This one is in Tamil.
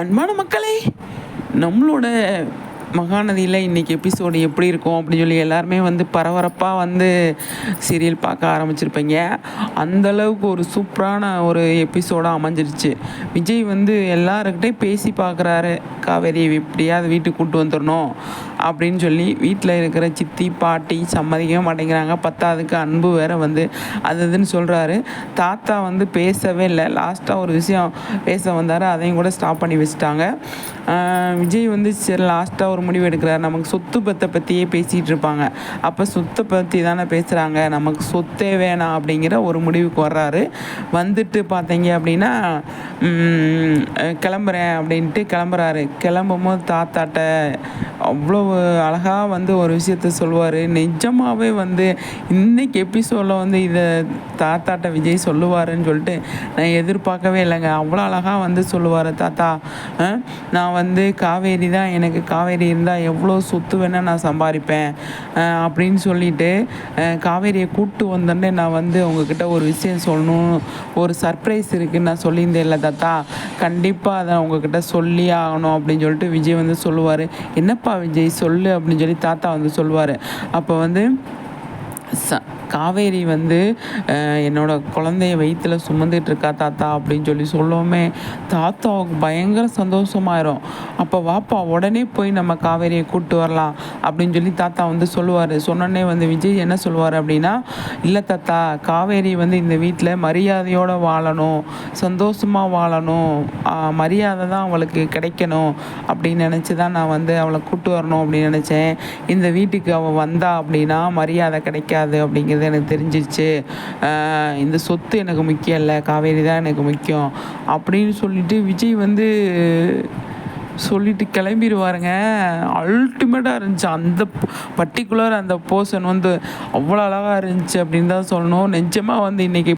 அன்பான மக்களே நம்மளோட மகாநதியில் இன்றைக்கி எபிசோடு எப்படி இருக்கும் அப்படின்னு சொல்லி எல்லாருமே வந்து பரபரப்பாக வந்து சீரியல் பார்க்க ஆரம்பிச்சிருப்பீங்க. அந்தளவுக்கு ஒரு சூப்பரான ஒரு எபிசோடாக அமைஞ்சிருச்சு. விஜய் வந்து எல்லாருக்கிட்டே பேசி பார்க்குறாரு. காவேரி எப்படியாவது வீட்டுக்கு கூப்பிட்டு வந்துடணும் அப்படின்னு சொல்லி வீட்டில் இருக்கிற சித்தி பாட்டி சம்மதிக்கவே மாட்டேங்கிறாங்க. பத்தாவதுக்கு அன்பு வேற வந்து அது இதுன்னு சொல்கிறாரு தாத்தா வந்து பேசவே இல்லை. லாஸ்ட்டாக ஒரு விஷயம் பேச வந்தார். அதையும் கூட ஸ்டாப் பண்ணி வச்சுட்டாங்க. விஜய் வந்து சரி லாஸ்ட்டாக ஒரு முடிவு எடுக்கிறார். நமக்கு சொத்து பத்தை பற்றியே பேசிகிட்டு இருப்பாங்க. அப்போ சொத்தை பற்றி தானே பேசுகிறாங்க நமக்கு சொத்தே வேணாம் அப்படிங்கிற ஒரு முடிவுக்கு வர்றாரு. வந்துட்டு பார்த்தீங்க அப்படின்னா கிளம்புறேன் அப்படின்ட்டு கிளம்புறாரு. கிளம்பும் போது தாத்தாட்ட அவ்வளோ அழகாக வந்து ஒரு விஷயத்த சொல்லுவார் நிஜமாகவே வந்து இன்றைக்கி எபிசோடில் வந்து இதை தாத்தாட்ட விஜய் சொல்லுவாருன்னு சொல்லிட்டு நான் எதிர்பார்க்கவே இல்லைங்க. அவ்வளோ அழகாக வந்து சொல்லுவார் தாத்தா நான் வந்து காவேரி தான். எனக்கு காவேரி இருந்தால் எவ்வளோ சொத்து வேணால் நான் சம்பாதிப்பேன் அப்படின்னு சொல்லிட்டு காவேரியை கூப்பிட்டு வந்தோடனே நான் வந்து உங்ககிட்ட ஒரு விஷயம் சொல்லணும். ஒரு சர்ப்ரைஸ் இருக்குன்னு நான் சொல்லியிருந்தேன் இல்லை தாத்தா. கண்டிப்பாக அதை உங்ககிட்ட சொல்லி ஆகணும் அப்படின்னு சொல்லிட்டு விஜய் வந்து சொல்லுவார். என்னப்பா விஜய் சொல்லு அப்படின்னு சொல்லி தாத்தா வந்து சொல்லுவார் அப்போ வந்து ச காவேரி வந்து என்னோடய குழந்தைய வயிற்றில் சுமந்துட்டு இருக்கா தாத்தா அப்படின்னு சொல்லி சொல்லவுமே தாத்தாவுக்கு பயங்கர சந்தோஷமாயிரும். அப்போ வாப்பா உடனே போய் நம்ம காவேரியை கூப்பிட்டு வரலாம் அப்படின்னு சொல்லி தாத்தா வந்து சொல்லுவார். சொன்னோடனே வந்து விஜய் என்ன சொல்லுவார் அப்படின்னா இல்லை தாத்தா காவேரி வந்து இந்த வீட்டில் மரியாதையோடு வாழணும் சந்தோஷமாக வாழணும் மரியாதை தான் அவளுக்கு கிடைக்கணும் அப்படின்னு நினச்சி தான் நான் வந்து அவளை கூப்பிட்டு வரணும் அப்படின்னு நினச்சேன். இந்த வீட்டுக்கு அவள் வந்தா அப்படின்னா மரியாதை கிடைக்காது அப்படிங்கிறது எனக்கு தெரிஞ்சிருச்சு. இந்த சொத்து எனக்கு முக்கியம் இல்லை காவேரி தான் எனக்கு முக்கியம் அப்படின்னு சொல்லிட்டு விஜய் வந்து சொல்லிட்டு கிளம்பிடுவாருங்க அல்டிமேட்டாக இருந்துச்சு. அந்த பர்டிகுலர் அந்த போர்ஷன் வந்து அவ்வளோ அழகாக இருந்துச்சு அப்படின்னு தான் சொல்லணும். நிஜமாக வந்து இன்றைக்கி